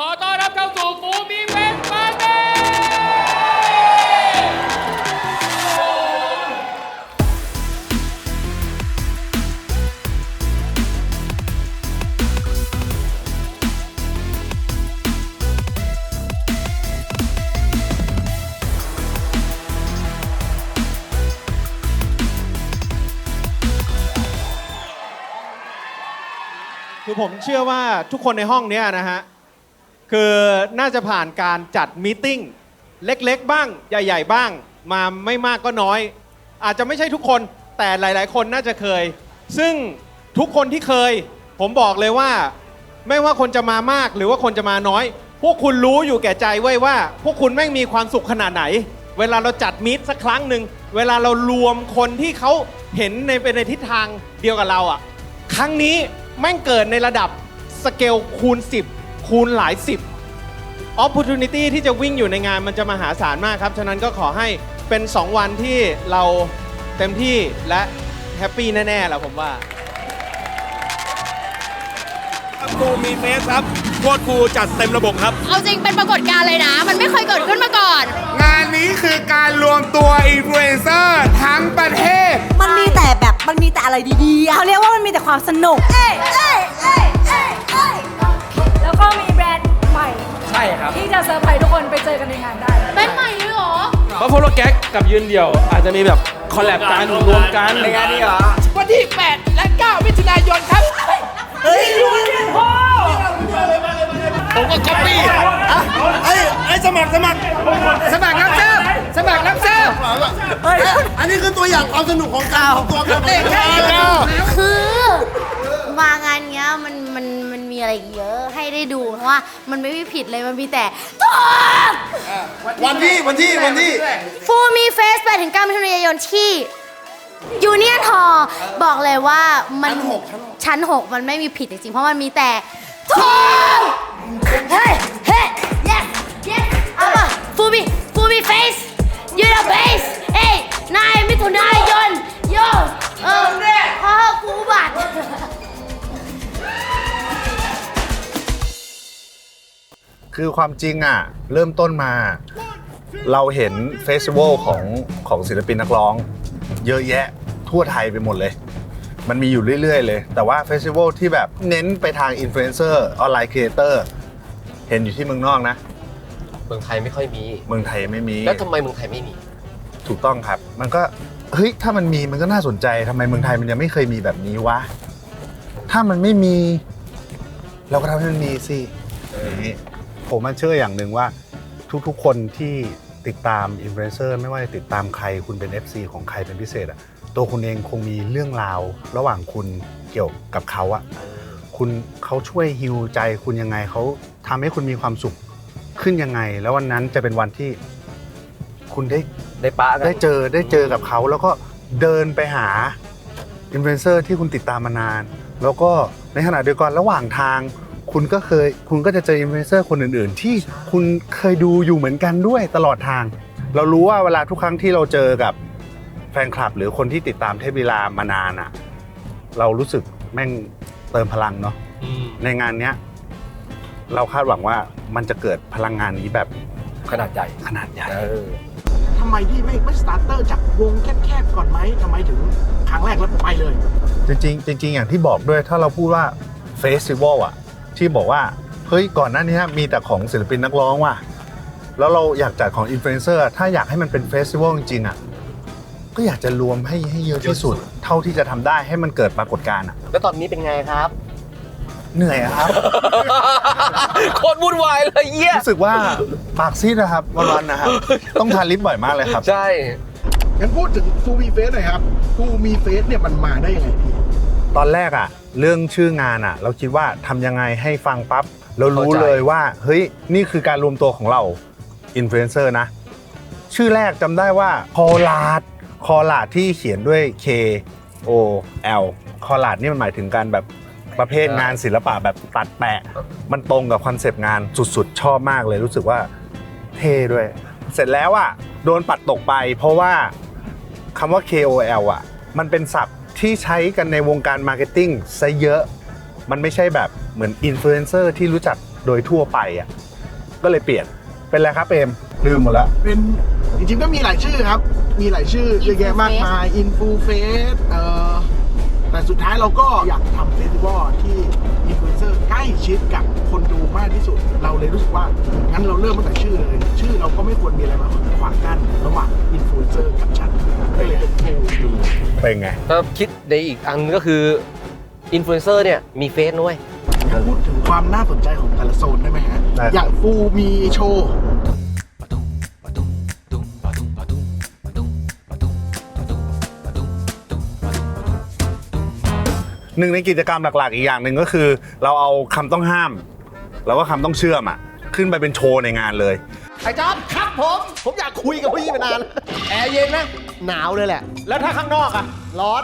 ขอต้อนรับเข้าสู่ฟูมีเฟสปาร์ตี้คือผมเชื่อว่าทุกคนในห้องเนี้ยนะฮะ คือน่าจะผ่านการจัดมตติ팅เล็กๆ บ้าง ใหญ่ ๆ บ้าง มาไม่มากก็น้อย อาจจะไม่ใช่ทุกคนแต่หลาย ๆ คนน่าจะเคย ซึ่งทุกคนที่เคย ผมบอกเลยว่า ไม่ว่าคนจะมามากหรือว่าคนจะมาน้อย พวกคุณรู้อยู่แก่ใจไว้ว่า พวกคุณแม่งมีความสุขขนาดไหน เวลาเราจัดมิตสักครั้งหนึ่งเวลาเรารวมคนที่เขาเห็นในเป็นในทิศทางเดียวกับเราอะครั้งนี้แม่งเกิดในระดับสเกลคูณ 10 คูณหลาย10 opportunity ที่จะวิ่งอยู่ในงานมันจะมหาศาลมากครับ ฉะนั้นก็ขอให้เป็น 2 วันที่เราเต็มที่และแฮปปี้แน่ๆแหละผมว่าครูมีเฟสครับโคตรครูจัดเต็มระบบครับ เอาจริงเป็นปรากฏการณ์เลยนะ มันไม่เคยเกิดขึ้นมาก่อน งานนี้คือการรวมตัวอินฟลูเอนเซอร์ทั้งประเทศ มันมีแต่แบบมันมีแต่อะไรดีๆอะเขาเรียกว่ามันมีแต่ความสนุก เอ้ยเอ้ยเอ้ยเอ้ยเอ้ย แล้วก็มีแบรนด์ใหม่ ใช่ครับ ที่จะเซอร์ไพรส์ทุกคนไปเจอกันในงานได้ เป็นใหม่เลยเหรอ เพราะโฟโลแก๊กกับยืนเดี่ยว อาจจะมีแบบคอลแลบกันรวมกันในงานนี้เหรอ วันที่ 8 และ 9 มิถุนายนครับไอ้ไอ้สมัครสมัคร สมัครรับเชิญสมัครรับเชิญอันนี้คือตัวอย่างความสนุกของการของตัวกันเองคือมางานเนี้ยมัน มันมันมีอะไรเยอะให้ได้ดูเพราะว่ามันไม่มีผิดเลยมันมีแต่ถูกวันที่วันที่วันที่ ฟูมีเฟสไปถึง9มิถุนายนที่ยูเนียนฮอบอกเลยว่ามันชั้น6มันไม่มีผิดจริงๆเพราะมันมีแต่ถูกเฮ้ยเฮ้ย yes yes เอาป่ะฟูมีฟูมีเฟสยูนเบสเอ้ยนายมิ คือความจริงอะ เริ่มต้นมา เราเห็นเฟสติวัลของของศิลปินนักร้อง เยอะแยะทั่วไทยไปหมดเลย มันมีอยู่เรื่อย ๆ เลย แต่ว่าเฟสติวัลที่แบบเน้นไปทางอินฟลูเอนเซอร์ออนไลน์ครีเอเตอร์เห็นอยู่ที่เมืองนอกนะ เมืองไทยไม่ค่อยมี เมืองไทยไม่มี แล้วทำไมเมืองไทยไม่มี ถูกต้องครับ มันก็เฮ้ยถ้ามันมีมันก็น่าสนใจทำไมเมืองไทยมันยังไม่เคยมีแบบนี้วะถ้ามันไม่มี เราก็ทำให้มันมีสิอย่างนี้ ผมมาเชื่ออย่างหนึ่งว่าทุกๆ คนที่ติดตามอินฟลูเอนเซอร์ไม่ว่าจะติดตามใครคุณเป็น FC ของใครเป็นพิเศษอะตัวคุณเองคงมีเรื่องราว ระหว่างคุณเกี่ยวกับเขาอะคุณเขาช่วยฮิวใจคุณยังไงเขาทำให้คุณมีความสุขขึ้นยังไง แล้ววันนั้นจะเป็นวันที่ คุณได้ได้ปะกันได้เจอได้เจอกับเขาแล้วก็เดินไปหาอินฟลูเอนเซอร์ที่คุณติดตามมานาน แล้วก็ในขณะเดียวกันระหว่างทาง คุณก็เคยคุณก็จะเจออินฟลูเอนเซอร์คนอื่น ๆ ที่คุณเคยดูอยู่เหมือนกันด้วยตลอดทาง เรารู้ว่าเวลาทุกครั้งที่เราเจอกับแฟนคลับ หรือคนที่ติดตามเทพวีลามานานอะเรารู้สึกแม่งเติมพลังเนาะในงานเนี้ยเราคาดหวังว่ามันจะเกิดพลังงานนี้แบบขนาดใหญ่ขนาดใหญ่เออทำไมพี่ไม่ไม่สตาร์เตอร์จากวงแคบๆก่อนไหมทำไมถึงครั้งแรกแล้วไปเลย จริงๆจริงๆอย่างที่บอกด้วยถ้าเราพูดว่าเฟสติวัลอะ ที่บอกว่าเฮ้ยก่อนหน้านี้มีแต่ของศิลปินนักร้องว่ะแล้วเราอยากจัดของอินฟลูเอนเซอร์ถ้าอยากให้มันเป็นเฟสติวัลจริงๆอะก็อยากจะรวมให้ให้เยอะที่สุด เท่าที่จะทำได้ให้มันเกิดปรากฏการณ์อะแล้วตอนนี้เป็นไงครับ เหนื่อยอะครับโคตรวุ่นวายเลยเยี่ยรู้สึกว่าปากซีดนะครับวันๆนะครับต้องทานลิปบ่อยมากเลยครับ ใช่งั้นพูดถึงฟูมีเฟสหน่อยครับฟูมีเฟสเนี่ยมันมาได้ยังไงพี่ตอนแรกอะ เรื่องชื่องานอะเราคิดว่าทำยังไงให้ฟังปั๊บเรารู้เข้าใจเลยว่า เฮ้ย นี่คือการรวมตัวของเราอินฟลูเอนเซอร์นะ ชื่อแรกจำได้ว่าคอลาดคอลาดที่เขียนด้วย K O L คอลาดนี่มันหมายถึงการแบบประเภทงานศิลปะแบบตัดแปะ มันตรงกับคอนเซปต์งานสุดๆ ชอบมากเลยรู้สึกว่าเท่ด้วย เสร็จแล้วอะโดนปัดตกไปเพราะว่าคำว่า KOL อะ มันเป็นศัพท์ ที่ใช้กันในวงการมาร์เก็ตติ้งซะเยอะ มันไม่ใช่แบบเหมือนอินฟลูเอนเซอร์ที่รู้จักโดยทั่วไปอะก็เลยเปลี่ยนเป็นอะไรครับเปรมลืมหมดแล้วเป็นจริงๆก็มีหลายชื่อครับ มีหลายชื่อเยอะแยะมากมายอินฟูเฟสเอ่อ แต่สุดท้ายเราก็อยากทำเฟสติวัลที่อินฟลูเอนเซอร์ใกล้ชิดกับคนดูมากที่สุด เราเลยรู้สึกว่า งั้นเราเริ่มตั้งแต่ชื่อเลย ชื่อเราก็ไม่ควรมีอะไรมาขวางกั้นระหว่างอินฟลูเอนเซอร์กับฉันก็เลยเป็นฟูดูเป็นไงถ้าคิดในอีกอันก็คืออินฟลูเอนเซอร์เนี่ยมีเฟซด้วยพูดถึงความน่าสนใจของแต่ละโซนได้ไหมฮะได้ครับอย่างฟูมีโชว์ หนึ่งในกิจกรรมหลักๆ อีกอย่างหนึ่งก็คือ เราเอาคำต้องห้าม แล้วก็คำต้องเชื่อมอะ ขึ้นไปเป็นโชว์ในงานเลย ไอ้จ๊อบครับผม ผมอยากคุยกับพี่มานานแอร์เย็นนะหนาวเลยแหละ แล้วถ้าข้างนอกอะร้อน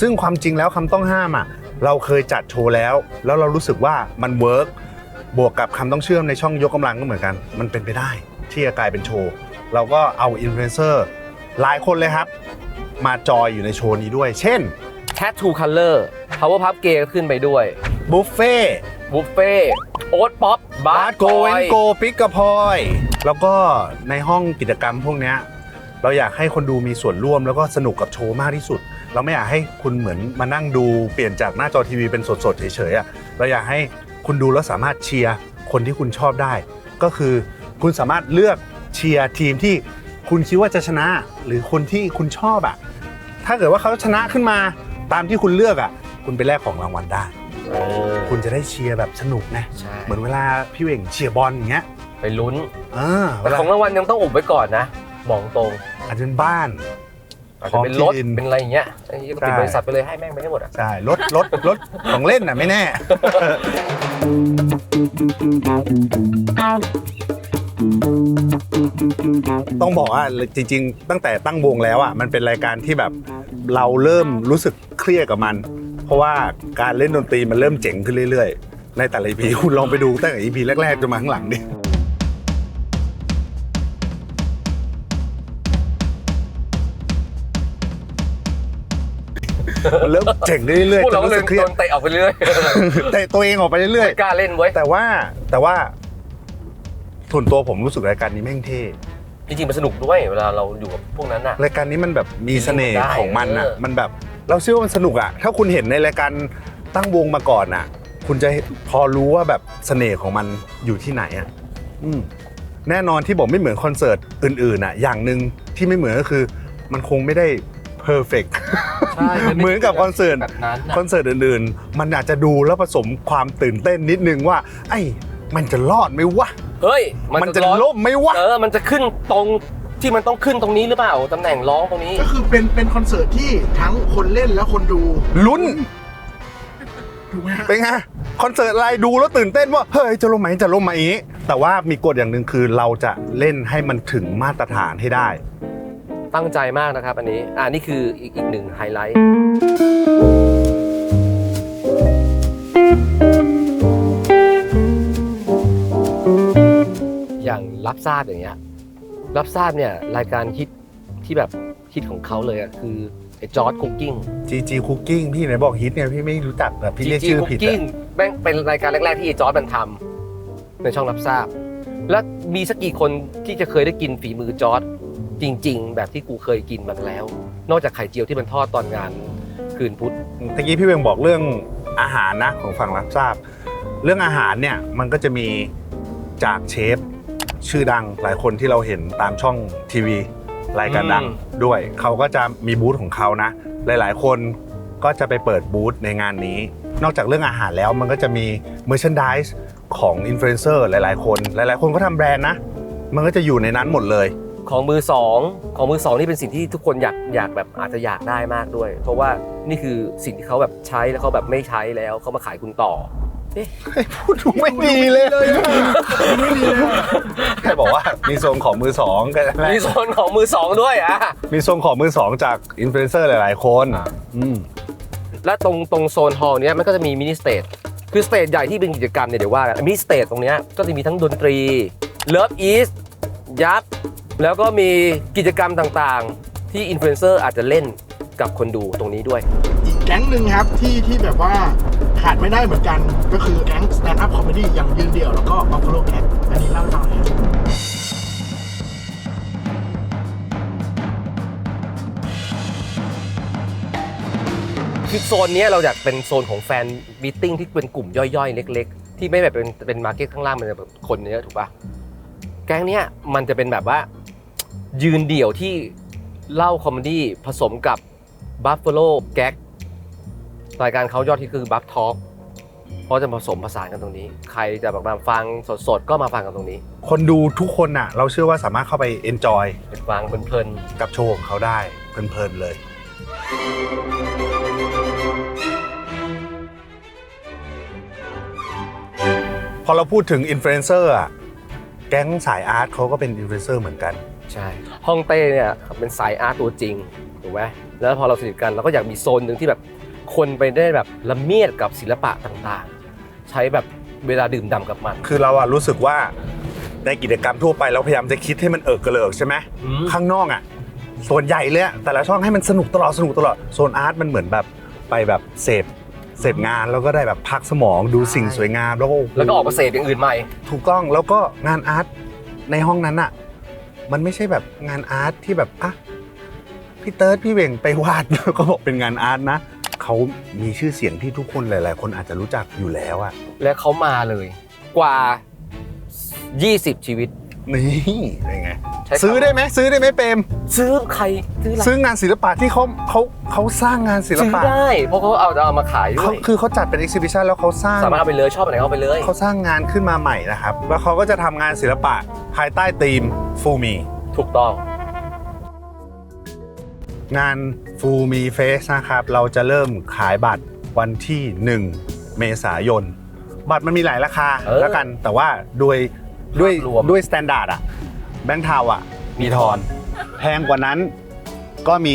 ซึ่งความจริงแล้วคำต้องห้ามอะเราเคยจัดโชว์แล้ว แล้วเรารู้สึกว่ามันเวิร์กบวกกับคำต้องเชื่อมในช่องยกกำลังก็เหมือนกัน มันเป็นไปได้ที่จะกลายเป็นโชว์ เราก็เอาอินฟลูเอนเซอร์หลายคนเลยครับ มาจอยอยู่ในโชว์นี้ด้วย เช่น Tattoo Color Power Puff Gay ก็ขึ้นไปด้วยบุฟเฟ่บุฟเฟ่โอ๊ตป๊อปบาบาร์ร์โกเวนโกปิกกะพอย แล้วก็ในห้องกิจกรรมพวกเนี้ยเราอยากให้คนดูมีส่วนร่วมแล้วก็สนุกกับโชว์มากที่สุด เราไม่อยากให้คุณเหมือนมานั่งดูเปลี่ยนจากหน้าจอทีวีเป็นสดๆเฉยๆอะเราอยากให้คุณดูแล้วสามารถเชียร์คนที่คุณชอบได้ ก็คือคุณสามารถเลือก เชียร์ทีมที่คุณคิดว่าจะชนะ หรือคนที่คุณชอบอะ ถ้าเกิดว่าเขาชนะขึ้นมาตามที่คุณเลือกอะ คุณไปแลกของรางวัลได้คุณจะได้เชียร์แบบสนุกไงใช่ เหมือนเวลาพี่เหว่งเชียร์บอลอย่างเงี้ยไปลุ้นอ่าเวแต่ลาของรางวัลยังต้องอุบไว้ก่อนนะบอกตรงอาจจะเป็นบ้าน อาจจะเป็นรถของที่ดินเป็นอะไรอย่างเงี้ยไอ้ก็ปิดใช่ บริษัทไปเลยให้แม่งไปให้หมดอะใช่รถรถรถของเล่นน่ะไม่แน่ ต้องบอกว่าจริง ๆ ตั้งแต่ตั้งวงแล้วอะมันเป็นรายการที่แบบเราเริ่มรู้สึกเครียดกับมัน เพราะว่าการเล่นดนตรีมันเริ่มเจ๋งขึ้นเรื่อยๆ ในแต่ละ EP คุณลองไปดูตั้งแต่ EP แรกๆจนมาข้างหลังดิมันเริ่มเจ๋งขึ้นเรื่อยพวกๆจเรานก็รู้เลยสึกเครีโดยดนเตะออกไปเรื่อย เตะตัวเองออกไปเรื่อยไม่กล้าเล่นเว้ยๆแต่ว่าแต่ว่า ส่วนตัวผมรู้สึกรายการนี้แม่งเท่ จริงๆมันสนุกด้วยเวลาเราอยู่กับพวกนั้นน่ะ รายการนี้มันแบบมีเสน่ห์ได้ของมันอะ เออ มันแบบเราเชื่อว่ามันสนุกอะ ถ้าคุณเห็นในรายการตั้งวงมาก่อนอะ คุณจะพอรู้ว่าแบบเสน่ห์ของมันอยู่ที่ไหนอะอืมแน่นอนที่บอกไม่เหมือนคอนเสิร์ตอื่นๆอะ อย่างหนึ่งที่ไม่เหมือนก็คือ มันคงไม่ได้เพอร์เฟก ใช่มันไม่เหมือนกับคอนเสิร์ต แบบนั้นน่ะ คอนเสิร์ตอื่นๆ มันอาจจะดูแล้วผสมความตื่นเต้นนิดนึงว่า ไอ้ มันจะรอดไหมวะ เฮ้ยมันจะร้อนล่มไหมวะ เออมันจะขึ้นตรงที่มันต้องขึ้นตรงนี้หรือเปล่าตำแหน่งร้องตรงนี้ ก็คือเป็นเป็นคอนเสิร์ตที่ทั้งคนเล่นและคนดูลุ้น ถูกไหมฮะเป็นไงคอนเสิร์ตอะไรดูแล้วตื่นเต้นว่า เฮ้ย จะล่มไหมจะล่มไหมอย่างนี้แต่ว่ามีกฎอย่างหนึ่งคือเราจะเล่นให้มันถึงมาตรฐานให้ได้ ตั้งใจมากนะครับอันนี้ อ่านี่คืออีกอีกหนึ่งไฮไลท์ อย่างรับทราบอย่างเงี้ยรับทราบเนี่ยรายการฮิตที่แบบฮิตของเขาเลยอะคือไอ้จอร์ดคุกกิ้ง GG Cooking พี่ไหนบอกฮิตเนี่ยพี่ไม่รู้จักแบบพี่เรียกชื่อผิดคุกกิ้งอะแม่งเป็นรายการแรก ๆ ที่ไอ้จอร์ดมันทำในช่องรับทราบ แล้วมีสักกี่คนที่จะเคยได้กินฝีมือจอร์ดจริง ๆ แบบที่กูเคยกินมาแล้ว นอกจากไข่เจียวที่มันทอดตอนงานคืนพุธตะกี้พี่เวงบอกเรื่องอาหารนะของฝั่งรับทราบ เรื่องอาหารเนี่ยมันก็จะมีจากเชฟ ชื่อดังหลายคนที่เราเห็นตามช่องทีวีรายการดังอืมด้วย เขาก็จะมีบูธของเขานะ หลายๆ คนก็จะไปเปิดบูธในงานนี้ นอกจากเรื่องอาหารแล้วมันก็จะมีเมอร์ช n นดิสของอินฟลูเอนเซอร์หลายๆ คน หลาย ๆ คนก็ทำแบรนด์นะ มันก็จะอยู่ในนั้นหมดเลยของมือสองของมือสองนี่เป็นสิ่งที่ทุกคนอยากอยากแบบอาจจะอยากได้มากด้วย เพราะว่านี่คือสิ่งที่เขาแบบใช้แล้วเขาแบบไม่ใช้แล้วเขามาขายคุณต่อ พูดถูกไม่ดีเลยแค่บอกว่ามีโซนของมือสองกันมีโซนของมือสองด้วยอะมีโซนของมือสองจากอินฟลูเอนเซอร์หลาย ๆ คนอืมและตรงตรงโซนฮอลล์เนี้ยมันก็จะมีมินิสเตจคือสเตจใหญ่ที่เป็นกิจกรรมเนี่ยเดี๋ยวว่ากันมินิสเตจตรงเนี้ยก็จะมีทั้งดนตรีเลิฟอีสยับแล้วก็มีกิจกรรมต่างๆ ที่อินฟลูเอนเซอร์อาจจะเล่นกับคนดูตรงนี้ด้วย อีกแก๊งหนึ่งครับที่ที่แบบว่า ขาดไม่ได้เหมือนกันก็คือแองก๊ง stand up comedy อย่างยืนเดี่ยวแล้วก็ buffalo cat อันนี้เล่าให้ฟังหน่อยครับคือโซนเนี้ยเราอยากเป็นโซนของแฟนมีตติ้งที่เป็นกลุ่มย่อยๆ เล็ก ๆ ที่ไม่แบบเป็นเป็นมาร์เก็ตข้างล่างมันจะแบบคนเยอะถูกปะแก๊งเนี้ยมันจะเป็นแบบว่า ยืนเดี่ยวที่เล่าคอมเมดี้ผสมกับบัฟเฟ l o แก๊ก รายการเขายอดที่คือบัฟทอ l k เพราะจะผสมผสานกันตรงนี้ ใครจะแบบมาฟังสดๆ ก็มาฟังกันตรงนี้ คนดูทุกคนอะ เราเชื่อว่าสามารถเข้าไปเอนจอยไปฟังเพลินกับโชว์ของเขาได้เพลินๆเลย พอเราพูดถึงอินฟลูเอนเซอร์อะแก๊งสายอาร์ตเขาก็เป็นอินฟลูเอนเซอร์เหมือนกัน ๆ ใช่ห้องเต้เนี่ยเป็นสายอาร์ตตัวจริง ถูกไหมแล้วพอเราสนิทกันเราก็อยากมีโซนหนึ่งที่แบบ คนไปได้แบบละเมียดกับศิลปะต่างๆ ใช้แบบเวลาดื่มด่ำกับมัน คือเราอะรู้สึกว่าในกิจกรรมทั่วไปเราพยายามจะคิดให้มันเอิกกระเลิกใช่ไหมอืม ข้างนอกอะส่วนใหญ่เลยอะแต่ละช่องให้มันสนุกตลอดสนุกตลอดโซนอาร์ตมันเหมือนแบบไปแบบเสพเสพงานแล้วก็ได้แบบพักสมองดูสิ่งสวยงามแล้วก็โโห แล้วก็ออกมาเสพอย่างอื่นใหม่ ถูกต้องแล้วก็งานอาร์ตในห้องนั้นอะมันไม่ใช่แบบงานอาร์ตที่แบบอะพี่เติร์ดพี่เหว่งไปวาด แล้วก็บอกเป็นงานอาร์ตนะ เขามีชื่อเสียงที่ทุกคนหลาย ๆ คนอาจจะรู้จักอยู่แล้วอะและเขามาเลยกว่า 20 ชีวิต นี่เป็นไงใช้คำ ซื้อได้ไหมซื้อได้ไหมเปรมซื้อใครซื้ออะไรซื้องานศิลปะที่เขาเขาเขาสร้างงานศิลซื้อปะได้ เพราะเขาเอาเอามาขายด้เขาวยคือเขาจัดเป็น e อ h กซิบิชันแล้วเขาสร้าง สามารถเอาไปเลยชอบอันไหนเอาไปเลย เขาสร้างงานขึ้นมาใหม่นะครับ แล้วเขาก็จะทำงานศิลปะภายใต้ธีมฟูมี ถูกต้อง งานฟูมีเฟสนะครับเราจะเริ่มขายบัตรวันที่ 1 เมษายน บัตรมันมีหลายราคาเออแล้วกันแต่ว่าด้วยด้วยภาพรวม ด้วยสแตนดาร์ดอะแบงค์ทาวอะมีทอน แพงกว่านั้นก็มี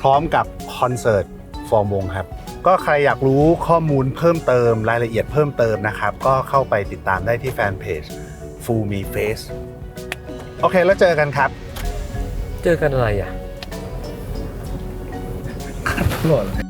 พร้อมกับคอนเสิร์ตฟอร์มวงครับ ก็ใครอยากรู้ข้อมูลเพิ่มเติมรายละเอียดเพิ่มเติมนะครับ ก็เข้าไปติดตามได้ที่แฟนเพจ f u l Me Face โอเคแล้วเจอกันครับ เจอกันอะไรอะ หล่อเลย